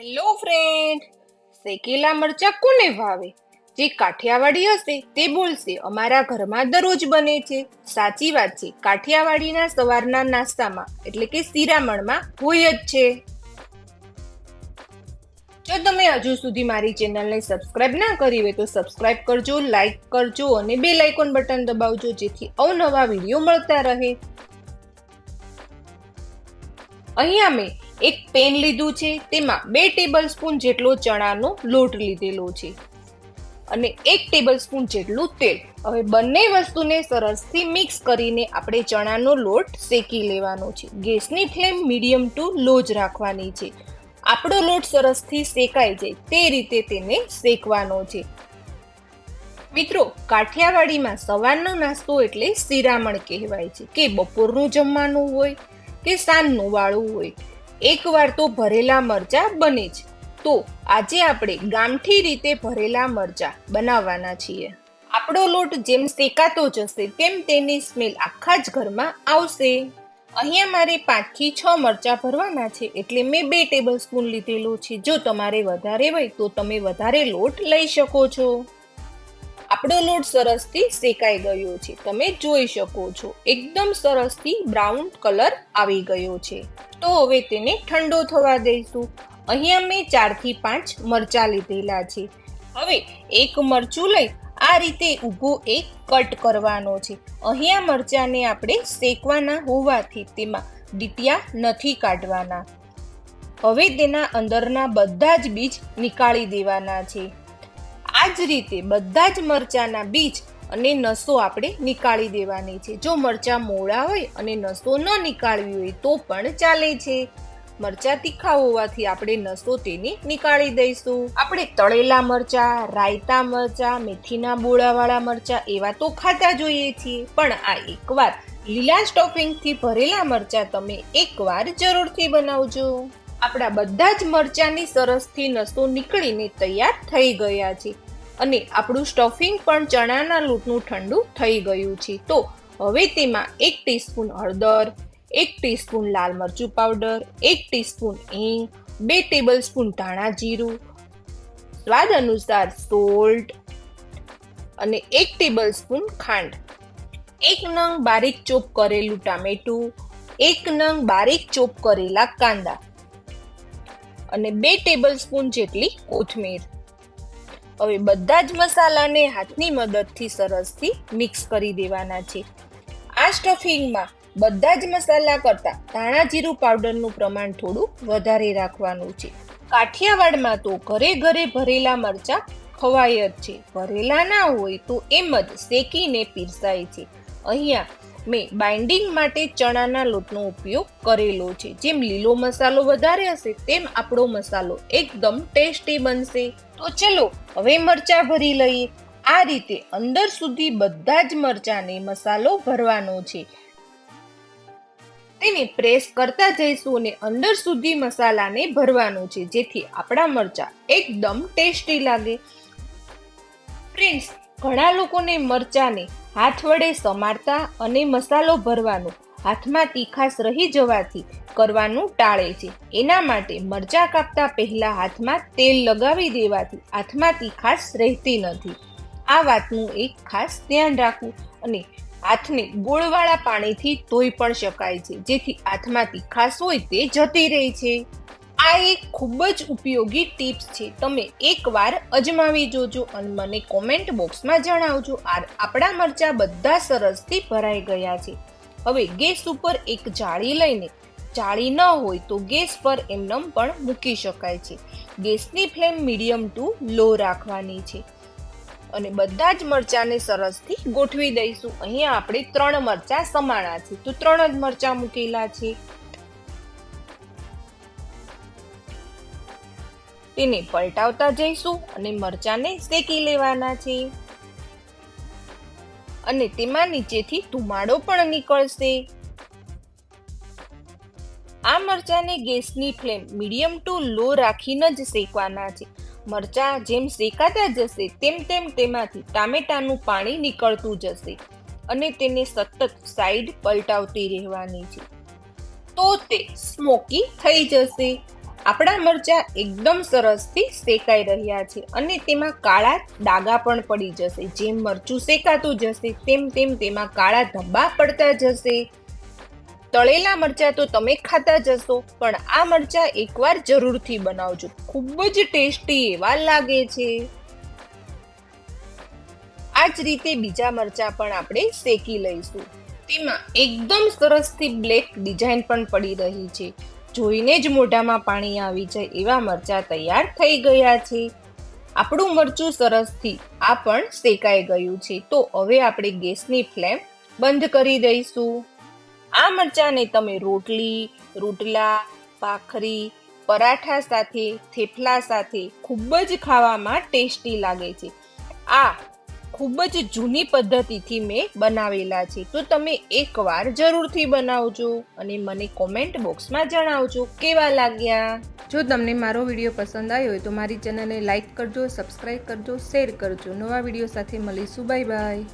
Hello friend શેકેલા મરચા કોને ભાવે? જે કાઠિયાવાડી હશે, તે બોલશે, અમારા ઘરમાં દરરોજ બને છે. સાચી વાત છે. કાઠિયાવાડીના સવારના નાસ્તામાં, એટલે કે શિરામણમાં, હોય જ છે. જો તમે હજુ સુધી મારી ચેનલને સબસ્ક્રાઇબ ના કરી હોય તો સબસ્ક્રાઇબ કરજો લાઈક કરજો અને બે લાઇકોન બટન દબાવજો, જેથી અવનવા વીડિયો મળતા રહે. અહીંયા મેં એક પેન લીધું છે, તેમાં બે ટેબલ સ્પૂન જેટલો ચણાનો લોટ લીધેલો છે અને એક ટેબલ સ્પૂન જેટલું તેલ. હવે બંને વસ્તુને સરસથી મિક્સ કરીને આપણે ચણાનો લોટ શેકી લેવાનો છે. ગેસની ફ્લેમ મીડિયમ ટુ લો જ રાખવાની છે. આપણો લોટ સરસથી શેકાઈ જાય તે રીતે તેને શેકવાનો છે. મિત્રો, કાઠિયાવાડીમાં સવારનો નાસ્તો એટલે શિરામણ કહેવાય છે. કે બપોરનું જમવાનું હોય, કે સાંજનું વાળું હોય. એકવાર તો ભરેલા મરચા બને જ તો આજે આપણે ગામઠી રીતે ભરેલા મરચા બનાવવાના છીએ. આપણો લોટ જેમ શેકાતો જશે તેમ તેની સ્મેલ આખા જ ઘરમાં આવશે. અહીંયા મારે પાંચથી છ મરચા ભરવાના છે, એટલે મેં બે ટેબલ સ્પૂન લીધેલું છે. જો તમારે વધારે હોય તો તમે વધારે લોટ લઈ શકો છો. આપણો લોટ સરસથી શેકાઈ ગયો છે. તમે જોઈ શકો છો, એકદમ સરસથી બ્રાઉન કલર આવી ગયો છે. તો હવે તેને ઠંડો થવા દઈશું. અહીંયા મેં ચારથી પાંચ મરચાં લીધેલા છે. હવે એક મરચું લઈ આ રીતે ઊભો એક કટ કરવાનો છે. અહીંયા મરચાંને આપણે શેકવાના હોવાથી તેમાં ડીટિયા નથી કાઢવાના. હવે તેના અંદરના બધા જ બીજ નીકાળી દેવાના છે. જ રીતે બધા જ મરચાના બીજ અને નસો આપણે નીકાળી દેવાની છે. જો મરચાં મોળા હોય અને નસો ન નીકાળવી હોય તો પણ ચાલે છે. મરચા તીખા હોવાથી આપણે નસો તેની નીકાળી દઈશું. આપણે તળેલા મરચા, રાયતા મરચા, મેથીના બોળાવાળા મરચા એવા તો ખાતા જોઈએ છીએ. પણ આ એકવાર લીલા સ્ટોપિંગથી ભરેલા મરચા તમે એકવાર જરૂરથી બનાવજો. આપણા બધા જ મરચાની સરસથી નસો નીકળીને તૈયાર થઈ ગયા છે. અને આપણું સ્ટફિંગ પણ ચણાના લોટનું ઠંડુ થઈ ગયું છે. તો હવે તેમાં એક ટીસ્પૂન હળદર, એક ટીસ્પૂન લાલ મરચું પાવડર એક ટીસ્પૂન હિંગ, બે ટેબલ સ્પૂન ધાણા જીરું, સ્વાદ અનુસાર સોલ્ટ અને એક ટેબલ સ્પૂન ખાંડ. એક નંગ બારીક ચોપ કરેલું ટામેટું, એક નંગ બારીક ચોપ કરેલા કાંદા અને બે ટેબલ સ્પૂન જેટલી કોથમીર. હવે બધા જ મસાલાને હાથની મદદથી સરસથી મિક્સ કરી દેવાના છે. આ સ્ટફિંગમાં બધા જ મસાલા કરતાં ધાણા જીરું પાવડરનું પ્રમાણ થોડું વધારે રાખવાનું છે. કાઠિયાવાડમાં તો ઘરે ઘરે ભરેલા મરચા ખવાય જ છે. ભરેલા ના હોય તો એમ જ શેકીને પીરસાય છે. અહીંયા મેં બાઇન્ડિંગ માટે ચણાના લોટનો ઉપયોગ કરેલો છે. જેમ લીલો મસાલો વધારે હશે, તેમ આપણો મસાલો એકદમ ટેસ્ટી બનશે. તો ચલો, હવે મરચા ભરી લઈએ. આ રીતે અંદર સુધી બધા જ મરચાને મસાલો ભરવાનો છે. તેને પ્રેસ કરતા જઈશું અને અંદર સુધી મસાલાને ભરવાનો છે. જેથી આપણા મરચા એકદમ ટેસ્ટી લાગે. ફ્રેન્ડ્સ ઘણા લોકોને મરચાને હાથ વડે સમારતા અને મસાલો ભરવાનો હાથમાં તીખાશ રહી જવાથી કરવાનું ટાળે છે. એના માટે મરચા કાપતા પહેલા હાથમાં તેલ લગાવી દેવાથી હાથમાં તીખાશ રહેતી નથી. આ વાતનું એક ખાસ ધ્યાન રાખવું અને હાથને ગોળવાળા પાણીથી ધોઈ પણ શકાય છે, જેથી હાથમાં તીખાશ હોય તે જતી રહે છે. આ એક ખૂબ જ ઉપયોગી ટિપ્સ છે. તમે એકવાર અજમાવી જોજો અને મને કોમેન્ટ બોક્સમાં જણાવજો. આ આપણા મરચા બધા સરસથી ભરાઈ ગયા છે. હવે ગેસ ઉપર એક જાળી લઈને, જાળી ન હોય તો ગેસ પર એમનેમ પણ મૂકી શકાય છે. ગેસની ફ્લેમ મીડિયમ ટુ લો રાખવાની છે. અને બધા જ મરચાંને સરસથી ગોઠવી દઈશું. અહીંયા આપણે ત્રણ મરચાં સમાણા છે. તો ત્રણ જ મરચાં મૂકેલા છે. તેને પલટાવતા જઈશું અને મરચાંને શેકી લેવાના છે. અને તેમાં નીચેથી ધુમાડો પણ નીકળશે. આ મરચાંને ગેસની ફ્લેમ મીડિયમ ટુ લો રાખીને જ શેકવાના છે. મરચાં જેમ શેકાતા જશે તેમ તેમ તેમાંથી ટામેટાનું પાણી નીકળતું જશે અને તેને સતત સાઈડ પલટાવતી રહેવાની છે. તો તે સ્મોકી થઈ જશે. આપણા મરચા એકદમ સરસથી શેકાઈ રહ્યા છે અને તેમાં કાળા ડાગા પણ પડી જશે. જેમ મરચું શેકાતું જશે, તેમ તેમ તેમાં કાળા ધબ્બા પડતા જશે. તળેલા મરચા તો તમે ખાતા જશો પણ આ મરચા એકવાર જરૂરથી બનાવજો. ખૂબ જ ટેસ્ટી એવા લાગે છે. આ જ રીતે બીજા મરચા પણ આપણે શેકી લઈશું. તેમાં એકદમ સરસથી બ્લેક ડિઝાઇન પણ પડી રહી છે. જોઈને જ મોઢામાં પાણી આવી જાય એવા મરચા તૈયાર થઈ ગયા છે. આપણું મરચું સરસથી આ પણ શેકાઈ ગયું છે. તો હવે આપણે ગેસની ફ્લેમ બંધ કરી દઈશું. આ મરચાંને તમે રોટલી, રોટલા, ભાખરી, પરાઠા સાથે, થેપલા સાથે ખૂબ જ ખાવામાં ટેસ્ટી લાગે છે. આ ખૂબ જ જૂની પદ્ધતિથી મેં બનાવેલા છે. તો તમે એકવાર જરૂરથી બનાવજો અને મને કોમેન્ટ બોક્સમાં જણાવજો. કેવા લાગ્યા? જો તમને મારો વીડિયો પસંદ આવ્યો હોય તો મારી ચેનલને લાઇક કરજો સબસ્ક્રાઈબ કરજો, શેર કરજો. નવા વીડિયો સાથે મળીશું. Bye bye.